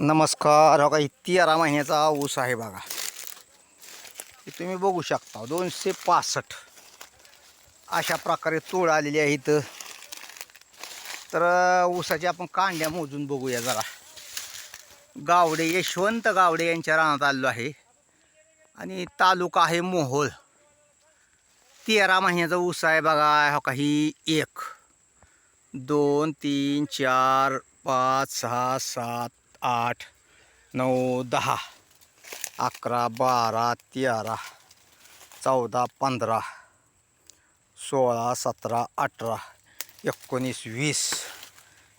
नमस्कार हो का? इतकी तेरा महिन्याचा ऊस आहे बघा. हे तुम्ही बघू शकता दोनशे पासष्ट. अशा प्रकारे तोड आलेली आहे इथं. तर ऊसाच्या आपण कांड्या मोजून बघूया जरा. गावडे यशवंत गावडे यांच्या रानात आलेलो आहे. आणि तालुका आहे मोहोळ. तेरा महिन्याचा ऊस आहे बघा हो काही एक दोन तीन चार पाच सहा सात आठ नऊ दहा अकरा बारा तेरा चौदा पंधरा सोळा सतरा अठरा एकोणीस वीस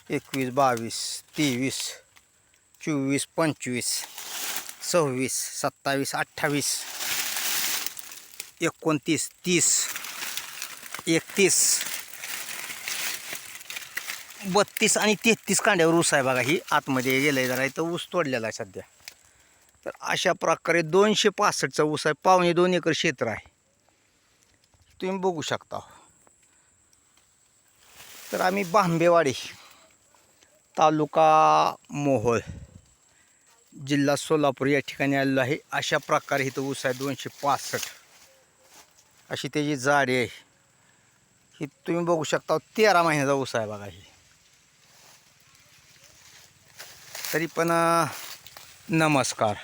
एकवीस बावीस तेवीस चोवीस पंचवीस सव्वीस सत्तावीस अठ्ठावीस एकोणतीस तीस एकतीस बत्तीस आणि तेहतीस कांड्यावर ऊस आहे बघा ही आतमध्ये गेलं आहे जरा इथं ऊस तोडलेला आहे सध्या. तर अशा प्रकारे दोनशे पासष्टचा ऊस आहे पावणे दोन एकर क्षेत्र आहे. तुम्ही बघू शकता. तर आम्ही बांबेवाडी तालुका मोहोळ जिल्हा सोलापूर या ठिकाणी आलेलो आहे. अशा प्रकारे इथं ऊस आहे दोनशे पासष्ट. अशी त्याची जाडी आहे. ही तुम्ही बघू शकता तेरा महिन्याचा ऊस आहे बघा ही. तरी पण नमस्कार.